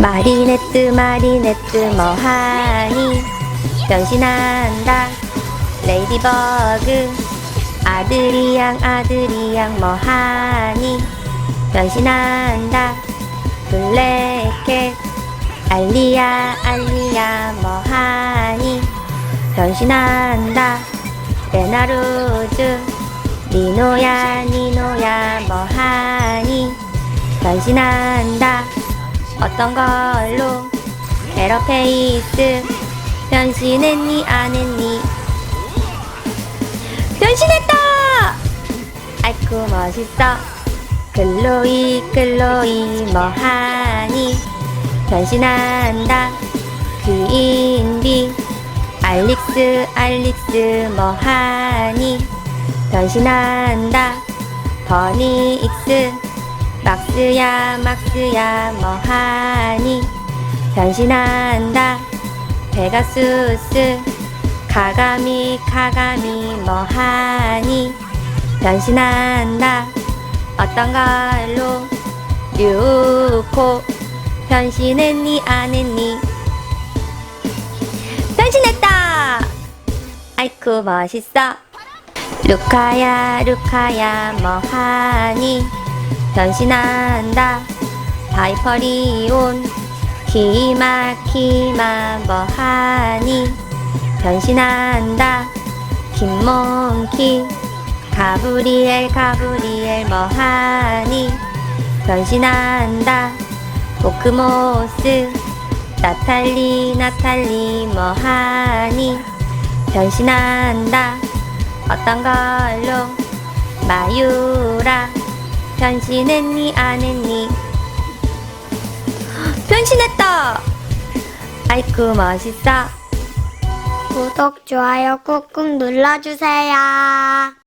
마리네트 마리네트 뭐하니 변신한다 레이디버그. 아들이양 아들이양 뭐하니. 변신한다 블랙캣 알리야 알리야 뭐하니. 변신한다 레나루즈 니노야 니노야 뭐하니? 변신한다. 어떤 걸로 에러페이스 변신했니 안 했니? 변신했다! 아이쿠 멋있어. 글로이 글로이 뭐하니? 변신한다. 귀인비 알릭스 알릭스 뭐하니? 변신한다. 버니익스 막스야 막스야 뭐하니? 변신한다. 페가수스 가가미 가가미 뭐하니? 변신한다. 어떤 걸로? 류코. 변신했니 안 했니 아이쿠 멋있어. 루카야 루카야 뭐하니? 변신한다. 바이퍼리온. 키마 키마 뭐하니? 변신한다. 김몽키. 가브리엘 가브리엘 뭐하니? 변신한다. 보크모스. 나탈리 나탈리 뭐하니 변신한다. 어떤 걸로 마유라? 변신했니 안 했니? 변신했다! 아이쿠 멋있어. 구독, 좋아요 꾹꾹 눌러주세요.